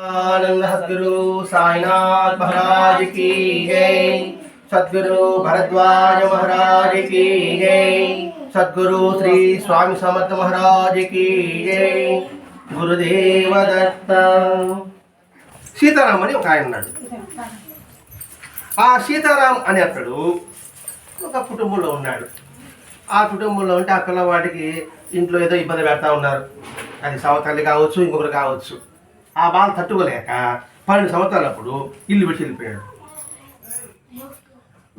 आनंद सदगुरु साईनाथ महाराज की जय सदगुरु भरद्वाज महाराज की जय सदगुरु श्री स्वामी समर्थ महाराज की जय గురుదేవ దత్త సీతారాం అని ఒక ఆయన ఉన్నాడు ఆ సీతారాం అనే అతడు ఒక కుటుంబంలో ఉన్నాడు ఆ కుటుంబంలో ఉంటే ఆ పిల్లవాడికి ఇంట్లో ఏదో ఇబ్బంది పెడతా ఉన్నారు అది సవతల్లి కావచ్చు ఇంకొకరు కావచ్చు ఆ బాధ తట్టుకోలేక పన్నెండు సంవత్సరాలప్పుడు ఇల్లు పెట్టి వెళ్ళిపోయాడు.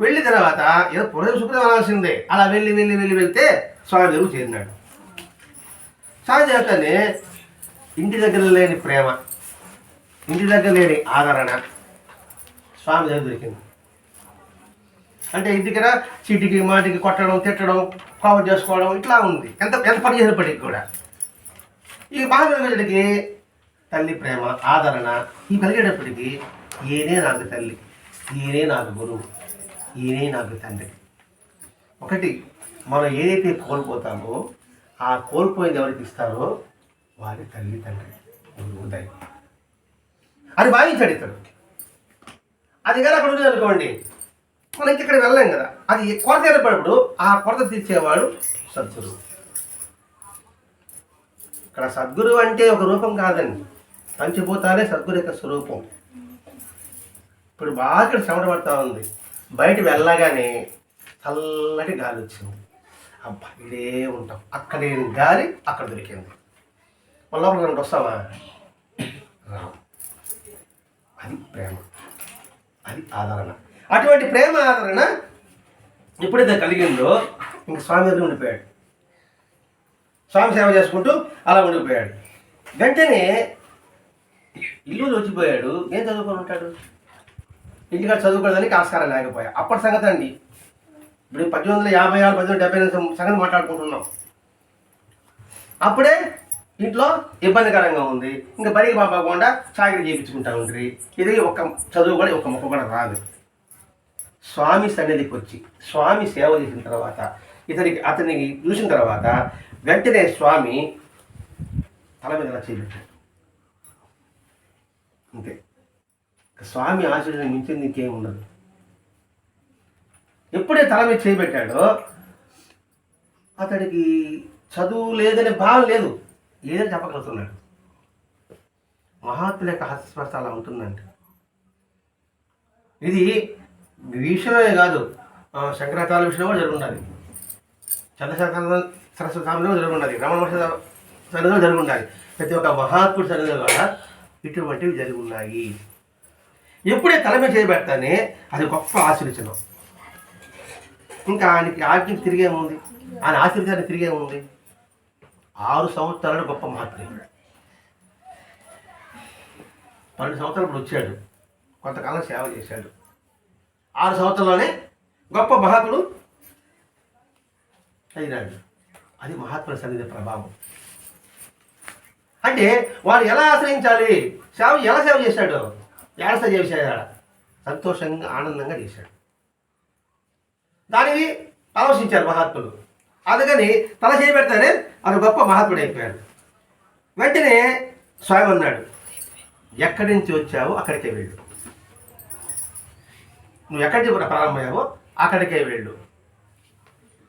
వెళ్ళిన తర్వాత ఏదో పురోహిత శుక్రం అనాల్సిందే అలా వెళ్ళి వెళ్ళి వెళ్ళి వెళ్తే స్వామి దగ్గరకు చేరినాడు. స్వామి చేతనే ఇంటి దగ్గర లేని ప్రేమ ఇంటి దగ్గర లేని ఆదరణ స్వామి దగ్గర దొరికింది. అంటే ఇంటి దగ్గర చీటికి మాటికి కొట్టడం తిట్టడం కోపం చేసుకోవడం ఇట్లా ఉంది. ఎంత ఎంత పని చేసినప్పటికీ కూడా. ఈ మహానుడికి తల్లి ప్రేమ ఆదరణ ఈ కలిగేటప్పటికీ ఈయనే నాకు తల్లి ఈయనే నాకు గురువు ఈయనే నాకు తండ్రి. ఒకటి మనం ఏదైతే కోల్పోతామో ఆ కోల్పోయింది ఎవరికి ఇస్తారో వారి తల్లి తండ్రి గురువు దైవం అది భావించాడు ఇతడు. అది కానీ అక్కడ ఉంది అనుకోండి మనం ఇక్కడ వెళ్ళలేం కదా. అది కొరత ఏర్పడినప్పుడు ఆ కొరత తీర్చేవాడు సద్గురువు. ఇక్కడ సద్గురువు అంటే ఒక రూపం కాదండి. పంచభూతాలే సద్గురు యొక్క స్వరూపం. ఇప్పుడు బాగా ఇక్కడ శ్రమట పడతా ఉంది. బయట వెళ్ళగానే చల్లటి గాలి వచ్చింది. అబ్బా ఇదే ఉంటాం. అక్కడ లేని గాలి అక్కడ దొరికింది. మళ్ళీ మనం వస్తావా? రావు. అది ప్రేమ. అది ఆదరణ. అటువంటి ప్రేమ ఆదరణ ఎప్పుడైతే కలిగిందో ఇంక స్వామి దగ్గర ఉండిపోయాడు. స్వామి సేవ చేసుకుంటూ అలా ఉండిపోయాడు. వెంటనే ఇల్లు వచ్చిపోయాడు ఏం చదువుకొని ఉంటాడు? ఇంటికాడ చదువుకోవడానికి ఆస్కారం లేకపోయా. అప్పటి సంగతి అండి. ఇప్పుడు పద్దెనిమిది వందల యాభై ఆరు పద్దెనిమిది డెబ్బై ఎనిమిది సంగతి మాట్లాడుకుంటున్నాం. అప్పుడే ఇంట్లో ఇబ్బందికరంగా ఉంది. ఇంకా బడికి పంపకుండా చాకరీ చేయించుకుంటా ఉండ్రి. ఇది ఒక చదువు కూడా ఒక మొక్క కూడా రాదు. స్వామి సన్నిధికి వచ్చి స్వామి సేవ చేసిన తర్వాత ఇతనికి అతనికి చూసిన తర్వాత వెంటనే స్వామి తల మీద చేపెట్టాడు అంతే. స్వామి ఆశీర్వదం మించింది ఇంకేం ఉండదు. ఎప్పుడే తల మీద చేయబెట్టాడో అతడికి చదువు లేదనే భావం లేదు. ఏదని చెప్పగలుగుతున్నాడు. మహాత్ముల యొక్క హస్తస్పర్శ అలా ఉంటుందంట. ఇది విషయమే కాదు. శంకరాచార్య విషయంలో కూడా జరుగుండాలి. చంద్రశేఖర సరస్వతి స్వామిలో రమణ మహర్షి సన్నిధిలో జరుగుండాలి. ప్రతి ఒక్క మహాత్ముడి సన్నిధిలో కూడా ఇటువంటివి జరిగి ఉన్నాయి. ఎప్పుడే తల మీద చేయబెడతానే అది గొప్ప ఆశీర్వచనం. ఇంకా ఆయనకి ఆజ్ఞ తిరిగేముంది ఆయన ఆశీర్వాదాన్ని తిరిగేముంది ఆరు సంవత్సరాలు గొప్ప మహాత్ముడు పన్నెండు సంవత్సరాలు ఇప్పుడు వచ్చాడు. కొంతకాలం సేవ చేశాడు. ఆరు సంవత్సరంలోనే గొప్ప మహాత్ముడు అయినాడు. అది మహాత్ముల సన్నిధి ప్రభావం. అంటే వాడు ఎలా ఆశ్రయించాలి? సేవ ఎలా సేవ చేశాడు? ఏడస సేవ చేశాడు సంతోషంగా ఆనందంగా చేశాడు. దానిని ఆలోచించారు మహాత్ములు. అందుకని తల చేయబెడతానే అది గొప్ప మహాత్ముడు అయిపోయాడు. వెంటనే స్వామి అన్నాడు ఎక్కడి నుంచి వచ్చావో అక్కడికే వెళ్ళు. నువ్వు ఎక్కడి నుంచి ప్రారంభమయ్యావో అక్కడికే వెళ్ళు.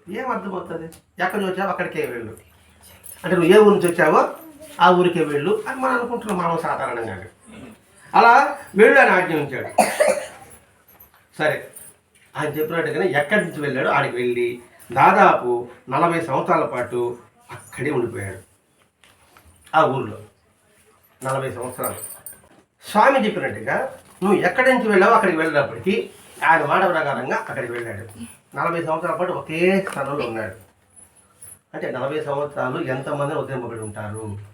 ఏం అర్థమవుతుంది? ఎక్కడి నుంచి వచ్చావో అక్కడికే వెళ్ళు. అంటే నువ్వు ఏ ఊరి నుంచి వచ్చావో ఆ ఊరికే వెళ్ళు అని మనం అనుకుంటున్నాం మనం సాధారణంగా అలా వెళ్ళు అని ఆజ్ఞాపించాడు. సరే ఆయన చెప్పినట్టుగానే ఎక్కడి నుంచి వెళ్ళాడో ఆడికి వెళ్ళి దాదాపు నలభై సంవత్సరాల పాటు అక్కడే ఉండిపోయాడు. ఆ ఊళ్ళో నలభై సంవత్సరాలు. స్వామి చెప్పినట్టుగా నువ్వు ఎక్కడి నుంచి వెళ్ళావో అక్కడికి వెళ్ళినప్పటికీ ఆయన మాట ప్రకారంగా అక్కడికి వెళ్ళాడు. నలభై సంవత్సరాల పాటు ఒకే స్థలంలో ఉన్నాడు. అంటే నలభై సంవత్సరాలు ఎంతమంది ఉద్యమపడి ఉంటారు?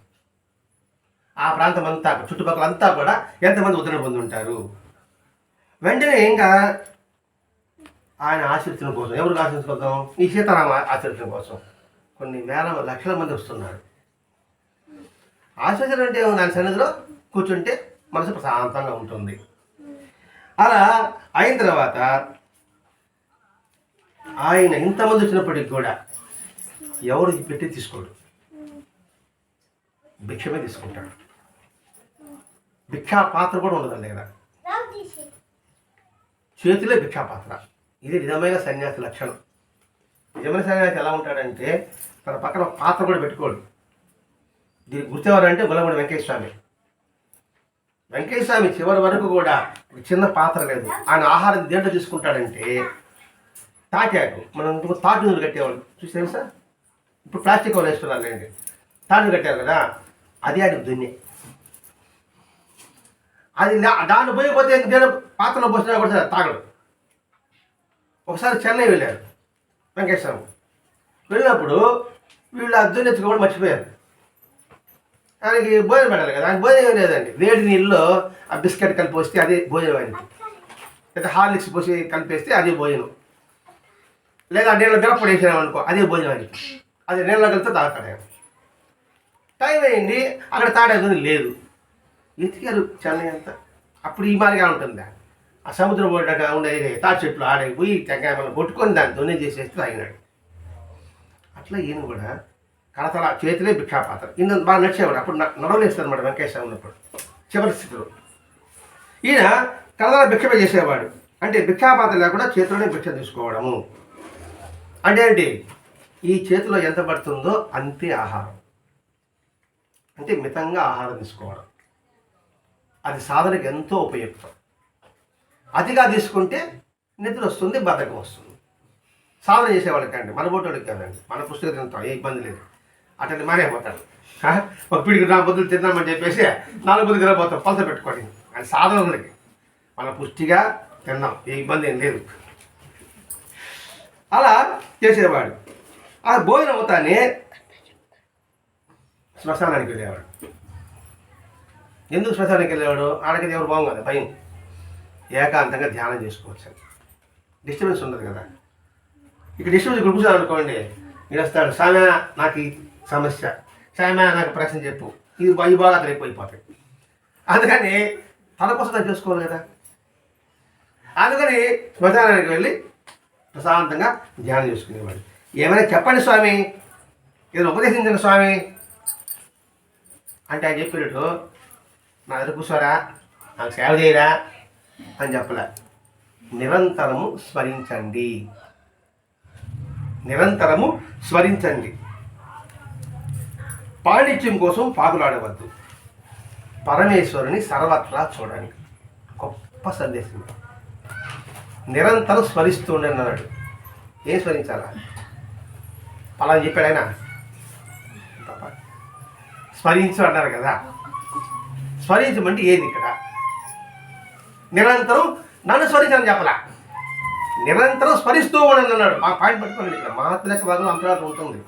ఆ ప్రాంతం అంతా చుట్టుపక్కల అంతా కూడా ఎంతమంది ఉద్యమ పొంది ఉంటారు వెంటనే ఇంకా ఆయన ఆశీర్వచనం కోసం ఎవరికి ఆశీర్వచనం ఈ సీతారామ ఆశీర్వచనం కోసం. కొన్ని వేల లక్షల మంది వస్తున్నారు. ఆశీర్వచనం అంటే దాని సన్నిధిలో కూర్చుంటే మనసు ప్రశాంతంగా ఉంటుంది. అలా అయిన తర్వాత ఆయన ఇంతమంది వచ్చినప్పటికి కూడా ఎవరు పెట్టి తీసుకోడు. భిక్షమే తీసుకుంటాడు. భిక్షా పాత్ర కూడా ఉండదండి ఇక్కడ చేతిలో భిక్షా పాత్ర ఇది నిజమైన సన్యాసి లక్షణం. నిజమైన సన్యాసి ఎలా ఉంటాడంటే తన పక్కన ఒక పాత్ర కూడా పెట్టుకోడు. దీనికి గుర్తెవరంటే గులమూడి స్వామి వెంకటేశ్వర స్వామి చివరి వరకు కూడా చిన్న పాత్ర లేదు. ఆయన ఆహారం దేంట్లో తీసుకుంటాడంటే తాటాకు. మనం తాటి నూనె కట్టేవాళ్ళు. చూసి తెలుసా ఇప్పుడు ప్లాస్టిక్ వాళ్ళు వేస్తున్నారండి తాటి కట్టారు కదా అది ఆయన దున్నే. అది నా- దాన్ని పోయిపోతే నేను పాత్రలో పోసినా కూడా తాగడు. ఒకసారి చెన్నై వెళ్ళారు వెంకటేశ్వరం. వెళ్ళినప్పుడు వీళ్ళు ఆ ఎత్తుకోవడం మర్చిపోయారు. దానికి భోజనం పెట్టాలి కదా దానికి భోజనం లేదండి. వేడి నీళ్ళలో ఆ బిస్కెట్ కలిపి వస్తే అదే భోజనం అయింది లేదా హార్లిక్స్ పోసి కలిపేస్తే అదే భోజనం. లేదా నీళ్ళ మిరప్పొడి వేసినాం అనుకో అదే భోజనం అయింది అది నీళ్ళ కలిపితే తాగుతాడు టైం అయింది అక్కడ తాడేది లేదు. ఎతికారు చెన్నై అంతా. అప్పుడు ఈ మాదిరిగా ఉంటుంది? ఆ సముద్రం ఒడ్డుగా ఉండే తా చెట్లు ఆడకి పోయి తెంకాయ మనం కొట్టుకొని దాన్ని దొన్నే చేసేస్తే తాగినాడు. అట్లా ఈయన కూడా కడతల చేతిలే భిక్షాపాత్ర. ఈయన బాగా నడిచేవాడు. అప్పుడు న- నడవలేస్తారు అనమాట వెంకటేశ్వర ఉన్నప్పుడు. చివరి స్థితిలో. ఈయన కడతల భిక్షపై చేసేవాడు. అంటే భిక్షాపాత్ర లేకుండా చేతిలోనే భిక్ష తీసుకోవడము. అంటే ఏంటి? ఈ చేతిలో ఎంత పడుతుందో అంతే ఆహారం. అంటే మితంగా ఆహారం తీసుకోవడం. అది సాధనకు ఎంతో ఉపయుక్తం. అతిగా తీసుకుంటే నిద్ర వస్తుంది బద్దకం వస్తుంది. సాధన చేసేవాళ్ళకండి మన బోటోళ్ళకి కదండి. మన పుస్తకం తింటాం ఏ ఇబ్బంది లేదు. అతన్ని మానేపోతాడు ఆ? ఒక పిడికి నా బుద్ధులు తిన్నామని చెప్పేసి నాలుగు బుద్ధి తినబోతాం పలస పెట్టుకోండి. అది సాధన ఉన్నది మన పుష్టిగా తిన్నాం ఏ ఇబ్బంది ఏం లేదు. అలా చేసేవాడు. ఆ భోజనం అవుతానే శ్మశానానికి వెళ్ళేవాడు. ఎందుకు శ్మశానానికి వెళ్ళేవాడు? ఆడకి దేవుడు బాగుంది కదా భయం. ఏకాంతంగా ధ్యానం చేసుకోవచ్చు డిస్టర్బెన్స్ ఉండదు కదా. ఇక డిస్టర్బెన్స్ ఇక్కడ కూర్చోాలి అనుకోండి. నేను వస్తాడు సామె నాకు ఈ సమస్య. సామె నాకు ప్రశ్న చెప్పు. ఇది ఈ బాగా అక్కడ ఎక్కువైపోతాయి అందుకని తన కోసం తను చేసుకోవాలి కదా. అందుకని శ్మశానానికి వెళ్ళి ప్రశాంతంగా ధ్యానం చేసుకునేవాడు. ఏమైనా చెప్పండి స్వామి. ఏదైనా ఉపదేశించండి స్వామి. అంటే ఆయన చెప్పినట్టు నా దగ్గర కూర్చోరా నాకు సేవ చేయరా అని చెప్పలే. నిరంతరము స్మరించండి. నిరంతరము స్మరించండి. పాండిత్యం కోసం పాకులాడవద్దు. పరమేశ్వరుని సర్వత్రా చూడండి. గొప్ప సందేశం. నిరంతరం స్మరిస్తూ ఉండండి అన్నాడు ఏం స్మరించాలా? పలాని చెప్పాడైనా? స్మరించు అన్నారు కదా. స్మరించమంటే ఏది ఇక్కడ? నిరంతరం నన్ను స్మరించాలని చెప్పలా? నిరంతరం స్మరిస్తూ ఉండండి అన్నాడు. మా పాయింట్ పట్టుకోండి ఇక్కడ. మాత్రమే భాగం అంతరాలు ఉంటుంది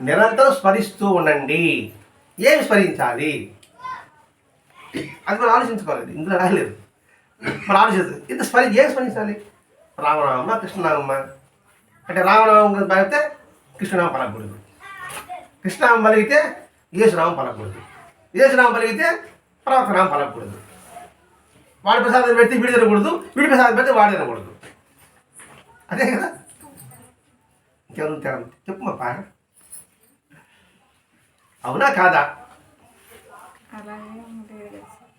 నిరంతరం స్మరిస్తూ ఉండండి. ఏమి స్మరించాలి? అది మనం ఆలోచించుకోలేదు. ఇందులో రాలేదు. మనం ఆలోచించదు ఇంత స్మరి ఏం స్మరించాలి? రామనామ కృష్ణనామ అంటే రామనామం పలిగితే కృష్ణనామం పలకూడదు కృష్ణనామం పలిగితే యేసునామం పలకూడదు యేసునామం పలిగితే ప్రవక్తనామం పలకూడదు వాడి ప్రసాదం పెడితే వీడి తినకూడదు వీడి ప్రసాదం పెడితే వాడి తినకూడదు. అదే కదా? ఇంకెవరు తేడా చెప్పు మా పాట. అవునా కాదా.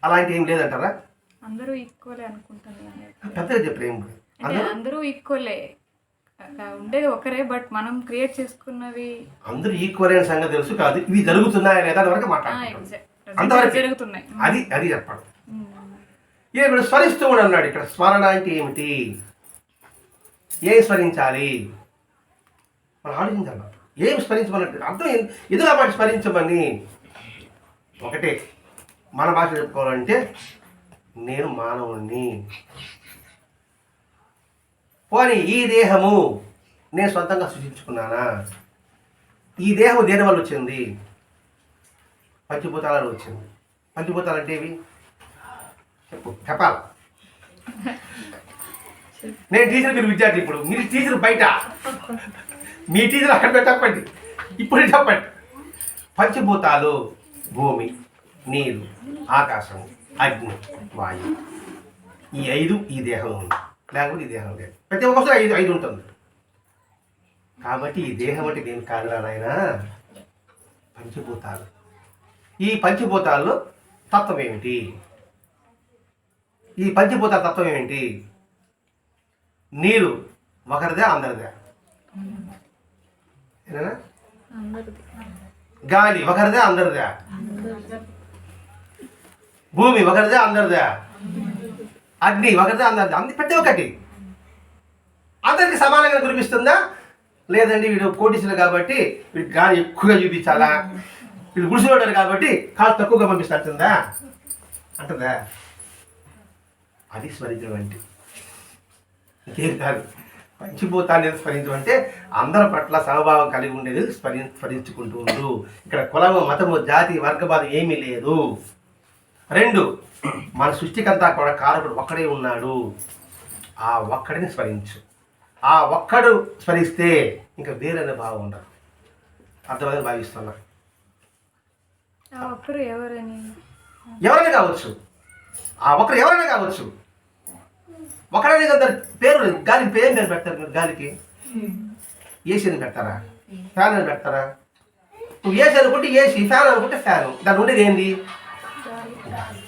అలాంటి ఏం లేదంటారా? అందరూ ఈక్వలే అనుకుంటున్నాను పెద్దగా చెప్పరు ఏం లేదు. అందరూ? ఈక్వలే. ఉండేది ఒకరే బట్ మనం క్రియేట్ చేసుకున్నవి అందరూ ఈక్వల్ అయిన సంగతి తెలుసు కాదు. ఇవి జరుగుతున్నాయనే దాని వరకు మాట్లాడుతున్నాం. అంతవరకే. జరుగుతున్నాయి అది అది చెప్పడం. ఈయన ఇప్పుడు స్మరిస్తూ ఉండు అన్నాడు ఇక్కడ. స్మరణ అంటే ఏమిటి? ఏం స్మరించాలి? మనం ఆలోచించాలి ఏం స్మరించమన్నట్టు? అర్థం ఏం- ఎదురు మాట స్మరించమని? ఒకటే. మన భాష చెప్పుకోవాలంటే నేను మానవుణ్ణి. పోనీ ఈ దేహము నేను సొంతంగా సృష్టించుకున్నానా? ఈ దేహం దేని వల్ల వచ్చింది? పంచభూతాలలో వచ్చింది. పంచభూతాలు అంటే ఏవి? చెప్పు చెప్పాలి? నేను టీచర్ మీరు విద్యార్థి ఇప్పుడు. మీరు టీచర్ బయట. మీ టీచర్ అక్కడ చెప్పండి. ఇప్పుడు చెప్పండి. పంచభూతాలు భూమి నీరు ఆకాశం అగ్ని వాయు. ఈ ఐదు ఈ దేహంలో ఉంది. లేకపోతే ఈ దేహం లేదు. ప్రతి ఒక్కసారి ఐదు ఐదు ఉంటుంది. కాబట్టి ఈ దేహం అంటే దేని కాదురా నాయన పంచభూతాలు. ఈ పంచభూతాల్లో తత్వం ఏమిటి? ఈ పంచభూతాల తత్వం ఏమిటి? నీరు ఒకరిదే అందరిదే. గాలి ఒకరిదే అందరిదే. భూమి ఒకరిదే అందరిదే. అగ్ని ఒకరిదే అందరిదే. అంది ప్రతి ఒక్కటి. అందరికి సమానంగా కురిపిస్తుందా లేదండి వీడు కోటీసులు కాబట్టి వీడు గాలి ఎక్కువగా చూపించాలా? ఇది గుడిసిలోడారు కాబట్టి కాలు తక్కువగా పంపిస్తుందా అంటదా? అది స్మరించడం అంటే. ఇంకేం కాదు. పంచిభూతాన్ని స్మరించడం అంటే అందరి పట్ల సమభావం కలిగి ఉండేది స్మరి స్మరించుకుంటూ ఉండు. ఇక్కడ కులము మతము జాతి వర్గబాధ ఏమీ లేదు. రెండు మన సృష్టికంతా కూడా కారకుడు ఒక్కడే ఉన్నాడు. ఆ ఒక్కడిని స్మరించు. ఆ ఒక్కడు స్మరిస్తే ఇంకా వేరే భావం ఉండదు అర్థమైందని భావిస్తున్నా. ఎవరని. ఎవరైనా కావచ్చు. ఆ ఒకరు ఎవరైనా కావచ్చు. ఒకడనే కదా పేరు గాలికి పేరు పేరు పెడతారు మీరు గాలికి. ఏసీ అని పెడతారా? ఫ్యాన్ అని పెడతారా? నువ్వు ఏసీ అనుకుంటే ఏసీ ఫ్యాన్ అనుకుంటే ఫ్యాన్. దాని ఉండేది ఏంది? గాలి.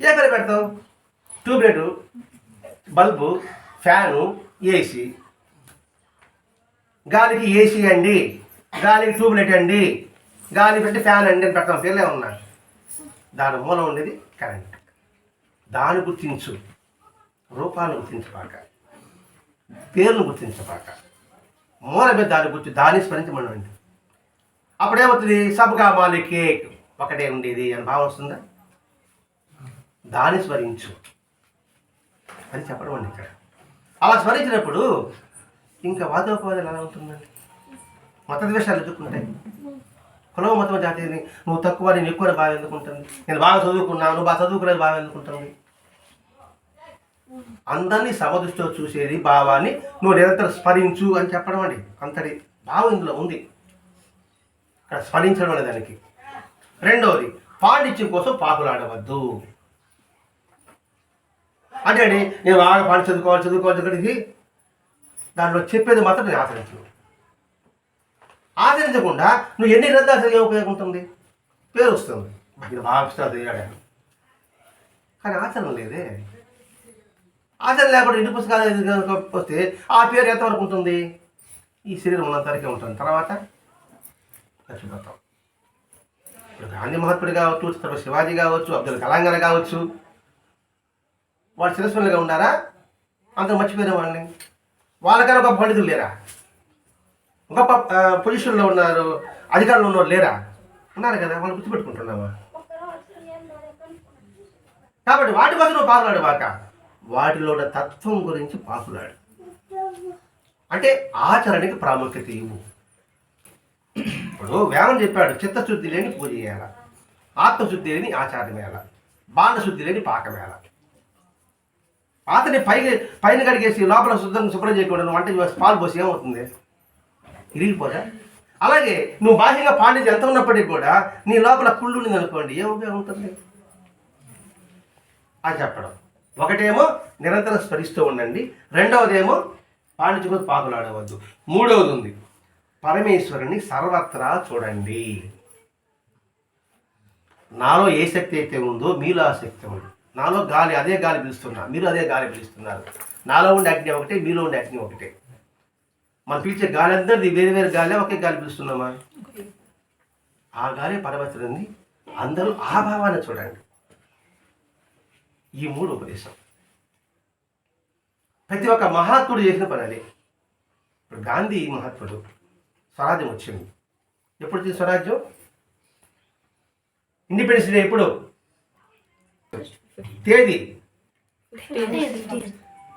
ఏ పేరు పెడతావు? Tubelight bulb fan AC. గాలికి ఏసీ అండి. గాలికి ట్యూబ్లైట్ అండి. గాలి పెట్టి ఫ్యాన్ అండి అని పెడతాం పేర్లే ఉన్నా. దాని మూలం ఉండేది కరెంట్. దాన్ని గుర్తించు. రూపాలను గుర్తించబాక. పేరును గుర్తించబాక. మూల మీద దాన్ని గుర్తి దాన్ని స్మరించమనండి అప్పుడేమవుతుంది? సబ్గా మాలి కేక్ ఒకటే ఉండేది అని భావం వస్తుందా? దాన్ని స్మరించు. అని చెప్పడం అండి ఇక్కడ. అలా స్మరించినప్పుడు ఇంకా వాదోపవాదాలు ఎలా ఉంటుందండి? మత ద్వేషాలు ఎదుర్కొంటాయి. కులవ మతం జాతిని నువ్వు తక్కువ నేను ఎక్కువ బాగా ఎందుకుంటుంది నేను బాగా చదువుకున్నాను నువ్వు బాగా చదువుకునేది బాగా ఎందుకుంటుంది అందరినీ సమదృష్టితో చూసేది భావాన్ని నువ్వు నిరంతరం స్మరించు అని చెప్పడం అండి. అంతటి భావం ఇందులో ఉంది. ఇక్కడ స్మరించడం అనే దానికి. రెండవది పాండిత్యం కోసం పాకులాడవద్దు. అంటే అండి నేను బాగా పాండి చదువుకోవాలి చదువుకోవాలి ఇక్కడికి దాంట్లో చెప్పేది మాత్రం నేను ఆచరించను. ఆచరించకుండా నువ్వు ఎన్ని గ్రంథాలు చదివే ఉపయోగం ఉంటుంది పేరు వస్తుంది. ఇది బాగా పుస్తకాలు కానీ ఆచరణ లేదే. ఆచరణ లేకుండా ఇంటి పుస్తకాలు వస్తే ఆ పేరు ఎంతవరకు ఉంటుంది? ఈ శరీరం ఉన్నంతవరకే ఉంటుంది. తర్వాత చచ్చిపోతాం ఇప్పుడు గాంధీ మహాత్ముడు కావచ్చు తర్వాత శివాజీ కావచ్చు అబ్దుల్ కలాం గారు కావచ్చు వాడు శిరస్సులుగా ఉన్నారా అంత మర్చిపోయిన వాళ్ళని వాళ్ళకన్నా గొప్ప పండితులు లేరా? ఒక పొజిషన్లో ఉన్నారు అధికారంలో ఉన్నవారు లేరా? ఉన్నారు కదా వాళ్ళు గుర్తుపెట్టుకుంటున్నావా? కాబట్టి వాటి కోసం నువ్వు పాకులాడు బాక. వాటిలో ఉన్న తత్వం గురించి పాకులాడు. అంటే ఆచరణకి ప్రాముఖ్యత ఇవ్వు. ఇప్పుడు వేమని చెప్పాడు చిత్తశుద్ధి లేని పూజ చేయాల. ఆత్మశుద్ధి లేని ఆచారం వేయాల. బాణశుద్ధి లేని పాకమేళ వేయాల. పాతని పైకి పైన కడిగేసి లోపల శుద్ధం శుభ్రం చేయకుండా వంట పాలు పోసి ఏమవుతుంది? ఇరిగిపోదా? అలాగే నువ్వు బాహ్యంగా పాండిత్యం ఎంత ఉన్నప్పటికీ కూడా నీ లోపల కుళ్ళు ఉంది అనుకోండి ఏ ఉపయోగం ఉంటుంది? అని చెప్పడం. ఒకటేమో నిరంతరం స్మరిస్తూ ఉండండి. రెండవదేమో పాండిత్యం పాకులాడవద్దు మూడవది ఉంది పరమేశ్వరుని సర్వత్రా చూడండి. నాలో ఏ శక్తి అయితే ఉందో మీలో ఆ శక్తి ఉంది. నాలో గాలి అదే గాలి పిలుస్తున్నా మీరు అదే గాలి పిలుస్తున్నారు. నాలో ఉండే అగ్ని ఒకటే మీలో ఉండే అగ్ని ఒకటే. మనం పిలిచే గాలి అందరిది వేరే వేరే గాలి ఒకే గాలి పిలుస్తున్నామా? ఆ గాలి పరమేశ్వరుని. అందరూ ఆ భావాన్ని చూడండి. ఈ మూడు ఉపదేశం. ప్రతి ఒక్క మహాత్ముడు చేసిన పని అదే. ఇప్పుడు గాంధీ మహాత్ముడు స్వరాజ్యం వచ్చింది. ఎప్పుడు వచ్చింది స్వరాజ్యం? ఇండిపెండెన్స్ డే ఎప్పుడు? తేదీ?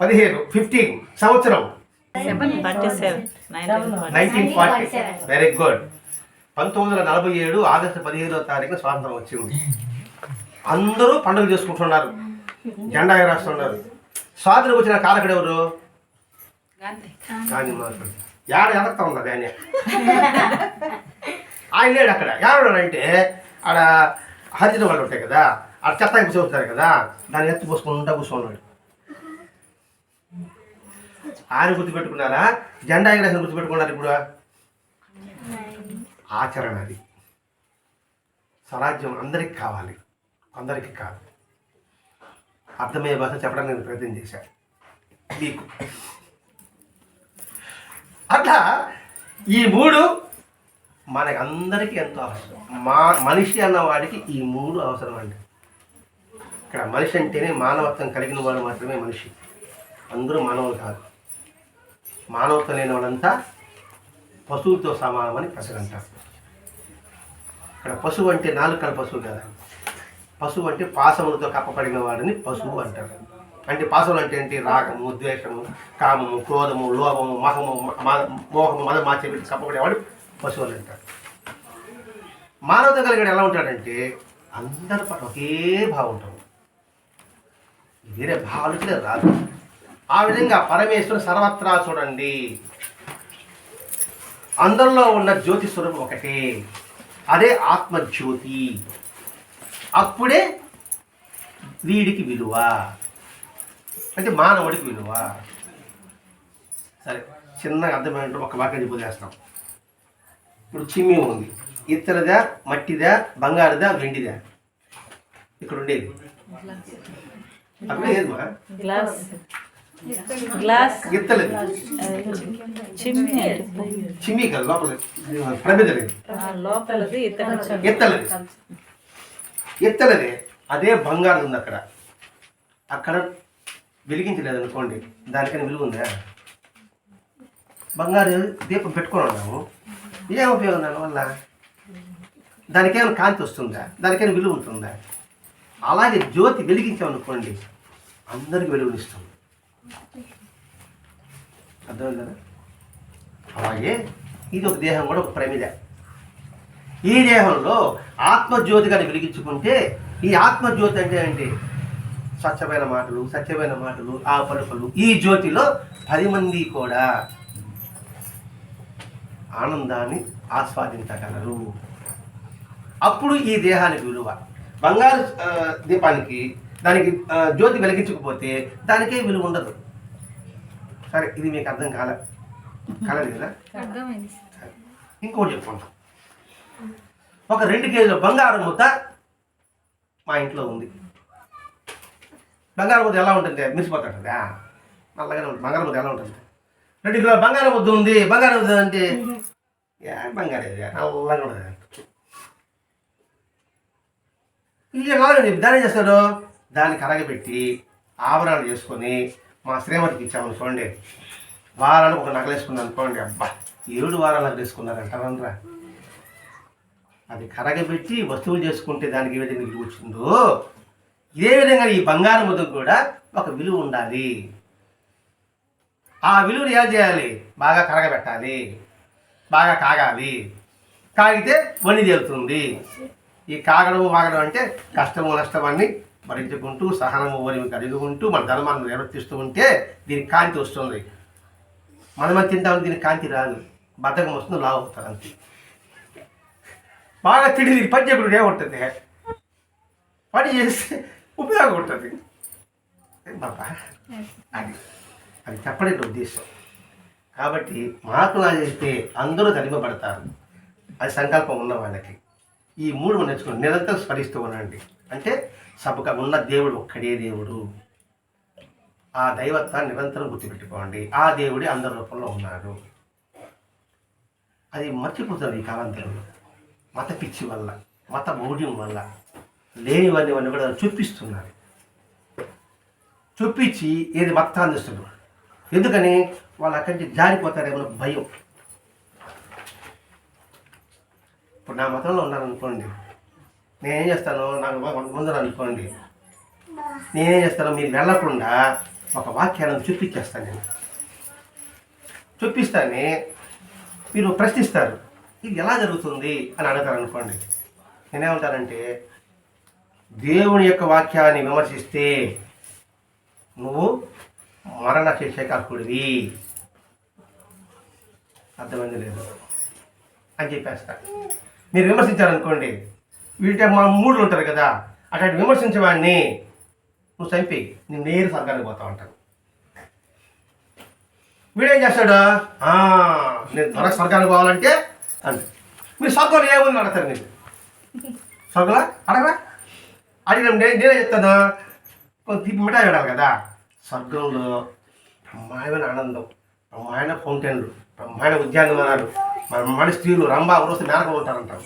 పదిహేను ఫిఫ్టీన్ సంవత్సరం. నైన్టీన్ ఫార్టీ వెరీ గుడ్ పంతొమ్మిది వందల నలభై ఏడు ఆగస్టు పదిహేనో తారీఖున స్వాతంత్రం వచ్చింది. అందరూ పండుగ చేసుకుంటున్నారు. జెండా ఎగరేస్తున్నారు. స్వాతంత్రం వచ్చిన కారకుడు ఎవరు? గాంధీ. మహాత్ముడు యాడ ఎదక్తా ఉన్నది ఆయన ఆయన లేడు అక్కడ. ఎవడు అంటే ఆడ హరిజన వాళ్ళు ఉంటాయి కదా. ఆడ చెత్త కూర్చోతారు కదా. దాన్ని ఎత్తి పోసుకుంటా కూర్చున్నాడు ఆయన గుర్తుపెట్టుకున్నారా? జెండా ఎగరేసిన గుర్తుపెట్టుకున్నారు ఇప్పుడు? ఆచరణ అది. స్వరాజ్యం అందరికి కావాలి. అందరికీ కాదు. అర్థమయ్యే భాష చెప్పడానికి నేను ప్రయత్నం చేశాను మీకు. అట్లా ఈ మూడు మనకి అందరికీ ఎంతో అవసరం. మా మనిషి అన్నవాడికి ఈ మూడు అవసరం అండి. ఇక్కడ మనిషి అంటేనే మానవత్వం కలిగిన వాడు మాత్రమే మనిషి. అందరూ మానవులు కాదు. మానవత్వం లేని వాడంతా పశువులతో సమానమని ప్రజలు అంటారు. ఇక్కడ పశువు అంటే నాలుకల పశువు కదా. పశువు అంటే పాసములతో కప్పబడిన వాడిని పశువు అంటారు. అంటే పాసములు అంటే ఏంటి? రాగము ద్వేషము కామము క్రోధము లోభము మహము మ- మోహము మద మాచే వీటికి కప్పబడేవాడు పశువులు అంటారు. మానవత కలిగాడు ఎలా ఉంటాడంటే అందరి పట్ల ఒకే భావం ఉంటాడు వేరే భావాలు రాదు. ఆ విధంగా పరమేశ్వరుడు సర్వత్రా చూడండి. అందరిలో ఉన్న జ్యోతి స్వరూపం ఒకటే. అదే ఆత్మజ్యోతి. అప్పుడే వీడికి విలువ. అంటే మానవుడికి విలువ. సరే చిన్నగా అర్థమైనట్టు ఒక వాక్యం చెప్పేస్తాం ఇప్పుడు చిమ్మి ఉంది. ఇత్తడిదా మట్టిదా బంగారుదా వెండిదా? ఇక్కడ ఉండేది. అప్పుడే లేదు గ్లాస్. ఇత్తలేదు చిమ్మి చిమ్మి కదా లోపల. ప్రమిదలేదు లోపలది ఎత్తలేదు. ఎత్తలేదే. అదే బంగారం ఉంది అక్కడ. అక్కడ వెలిగించలేదు అనుకోండి. దానికైనా విలువ ఉందా? బంగారు దీపం పెట్టుకొని ఉన్నాము. ఏం ఉపయోగం దానివల్ల? దానికేమైనా కాంతి వస్తుందా? దానికైనా విలువ ఉంటుందా? అలాగే జ్యోతి వెలిగించామనుకోండి అందరికి వెలుగునిస్తుంది. అర్థమైందా? అలాగే ఇది ఒక దేహం కూడా ఒక ప్రమిద. ఈ దేహంలో ఆత్మజ్యోతిగా వెలిగించుకుంటే ఈ ఆత్మజ్యోతి అంటే ఏంటి? స్వచ్ఛమైన మాటలు సత్యమైన మాటలు ఆ పలుకులు ఈ జ్యోతిలో పది మంది కూడా ఆనందాన్ని ఆస్వాదించగలరు. అప్పుడు ఈ దేహానికి విలువ. బంగారు దీపానికి దానికి జ్యోతి వెలిగించకపోతే దానికే విలువ ఉండదు. సరే ఇది మీకు అర్థం కాలే కాలేదు కదా. ఇంకోటి చెప్పుకుంటాం. ఒక రెండు కేజీల బంగారం ముద్ద మా ఇంట్లో ఉంది. బంగారం ముద్ద ఎలా ఉంటుంది? మిరిసిపోతుంటుంది నల్లగానే ఉంటుంది. బంగారం ముద్ద ఎలా ఉంటుంది? రెండు కిలో బంగారం ముద్ద ఉంది. బంగారం ముద్ద అంటే ఏ బంగారం నల్లగా ఉంటుంది ఇది ఎలాగండి దాని చేస్తాడు? దాన్ని కరగబెట్టి ఆభరణాలు చేసుకొని మా శ్రీమతికి ఇచ్చామని చూడండి. వారాలు ఒక నగలేసుకున్నాను అనుకోండి అబ్బా ఏడు వారాలు నగలేసుకున్నారంటారా అది కరగబెట్టి వస్తువులు చేసుకుంటే దానికి ఏ విధంగా విలువ వచ్చిందో ఇదే విధంగా ఈ బంగారం ముద్దకు కూడా ఒక విలువ ఉండాలి. ఆ విలువను ఏం చేయాలి? బాగా కరగబెట్టాలి. బాగా కాగాలి. కాగితే వని తేలుతుంది ఈ కాగడము వాగడం అంటే కష్టము నష్టమాన్ని భరించుకుంటూ సహనము వని కలిగి ఉంటూ మన ధర్మాన్ని నిర్వర్తిస్తూ ఉంటే దీనికి కాంతి వస్తుంది. మనమే తింటాం దీనికి కాంతి రాదు. బద్ధకం వస్తుంది లావు అవుతారు అంతే. బాగా తిడి తిరిగి పని చేయకుండా ఉంటుంది పని చేస్తే ఉపయోగం ఉంటుంది. బాబా? అది. అది చెప్పడానికి ఉద్దేశం. కాబట్టి మాకు నా చేస్తే అందరూ కలిపబడతారు అది సంకల్పం ఉన్న వాళ్ళకి. ఈ మూడు నేర్చుకుని నిరంతరం స్మరిస్తూ ఉండండి. అంటే సభగా ఉన్న దేవుడు ఒక్కడే దేవుడు. ఆ దైవత్వాన్ని నిరంతరం గుర్తుపెట్టుకోండి. ఆ దేవుడి అందరి రూపంలో ఉన్నాడు. అది మర్చిపోతుంది ఈ కాలంతరంలో మత పిచ్చి వల్ల మత మౌఢ్యం వల్ల లేనివన్నీ అన్నీ కూడా చూపిస్తున్నారు. చూపించి ఏది మతాన్ని ఇస్తున్నారు ఎందుకని? వాళ్ళు అక్కడి నుంచి జారిపోతారేమో భయం. ఇప్పుడు నా మతంలో ఉన్నారనుకోండి నేనేం చేస్తాను? నాకు ముందు అనుకోండి. నేనేం చేస్తాను? మీరు వెళ్ళకుండా ఒక వాక్యాలను చూపించేస్తాను నేను. చూపిస్తానే మీరు ప్రశ్నిస్తారు. ఇది ఎలా జరుగుతుంది అని అడుగుతారు అనుకోండి. నేనేమంటానంటే దేవుని యొక్క వాక్యాన్ని విమర్శిస్తే నువ్వు మరణ శిక్షకాకుడివి అర్థమైంది లేదు? అని చెప్పేస్తా. మీరు విమర్శించారనుకోండి వీటి మా మూడులు ఉంటారు కదా అట్లాంటి విమర్శించేవాడిని నువ్వు చంపి నేను నేరు సర్గానికి పోతా ఉంటాను వీడేం చేస్తాడు? నేను త్వరగా స్వర్గానికి పోవాలంటే అని మీరు స్వర్గంలో ఏముంది అడతారు మీరు? స్వర్గంలో? అడగరా? అడిగిన నేను నేనే చెప్తాను? కొంత తీపి మిఠాయి అడాలి కదా. స్వర్గంలో బ్రహ్మాయమైన ఆనందం బ్రహ్మాయణ ఫౌంటైన్లు బ్రహ్మాండ ఉద్యానవనాలు బ్రహ్మాండ స్త్రీలు రంభా ఉరవసి మేనక ఉంటారంటారు.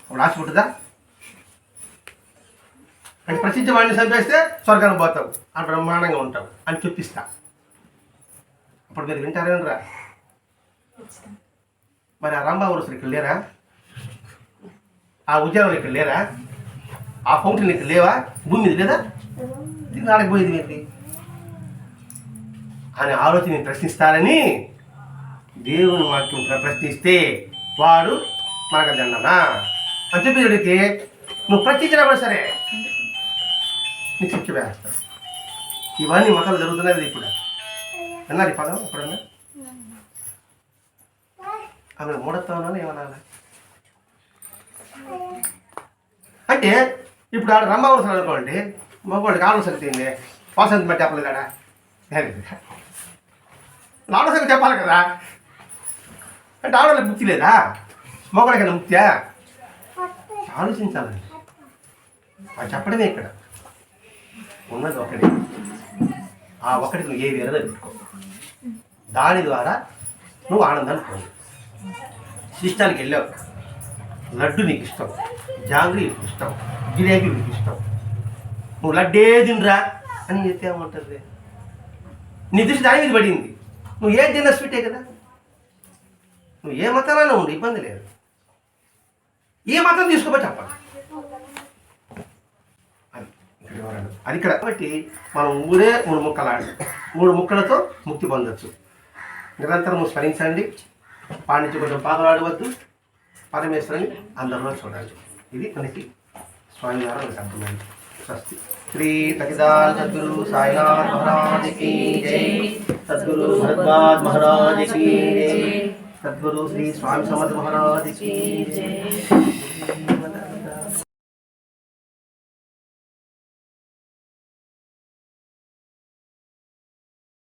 అప్పుడు ఆశ పుట్టుదా? అంటే ప్రసిద్ధి వాడిని చంపేస్తే స్వర్గానికి పోతావు. ఆ బ్రహ్మాండంగా ఉంటావు అని చూపిస్తా అప్పుడు మీరు వింటారేనరా మరి ఆ రంభా ఇక్కడ లేరా? ఆ ఉద్యానవనం ఇక్కడ లేరా? ఆ ఫౌంటైన్ ఇక్కడ లేవా? భూమి మీద లేదా? ఆడకపోయేది మీరు అనే ఆలోచన ప్రశ్నిస్తారని దేవుని వాక్యం ప్ర- ప్రశ్నిస్తే వాడు మనకు దండనా? అని చెప్పి నువ్వు ప్రశ్నించినా సరే. నీకు శిక్ష వేస్తాడు ఇవన్నీ మతాలు జరుగుతున్నాయి ఇప్పుడు. విన్నారు ఈ పదం ఎప్పుడన్నా? ఆమె మూడత్వం ఏమన్నా అంటే ఇప్పుడు ఆడ రంభావసరం అనుకోండి మగవాడికి ఆలోచన తింది వాసంత బట్టి చెప్పలేదు కదా ఆలోచన చెప్పాలి కదా. అంటే ఆడవాళ్ళకి ముక్తి లేదా? మగవాడికైనా ముక్తియా? ఆలోచించాలండి అది చెప్పడమే ఇక్కడ. ఉన్నది ఒకటి. ఆ ఒకటి నువ్వు ఏ విధంగా పెట్టుకో. దాని ద్వారా నువ్వు ఆనందాన్ని పొందు. ఇష్టానికి వెళ్ళావు. లడ్డు నీకు ఇష్టం. జాంగ్రీ నీకు ఇష్టం. జిలేబీ నీకు ఇష్టం. నువ్వు లడ్డే తినరా అని చెప్తే ఏమంటుంది నీ దృష్టి దాని మీద పడింది. నువ్వు ఏది తిన్నా స్వీటే కదా. నువ్వు ఏ మతాలైనా ఉండు ఇబ్బంది లేదు. ఏ మతం తీసుకోబట్టి చెప్పండి అది ఇక్కడ ఎవరన్నా. అది ఇక్కడ. కాబట్టి మనం ఊరే మూడు ముక్కలాడు మూడు ముక్కలతో ముక్తి పొందవచ్చు నిరంతరము స్మరించండి. పాండిత్య కొంచెం పాదలాడవద్దు. పరమేశ్వరుని అందరిలో చూడాలి ఇది మనకి స్వామి ద్వారా మనకు అర్థమైంది. స్వస్తి. శ్రీ తగిదాల్ సద్గురు సాయినాథ్ మహారాజకి సద్గురు భరద్వాజ్ మహారాజకి సద్గురు శ్రీ స్వామి సమర్థ మహారాజకి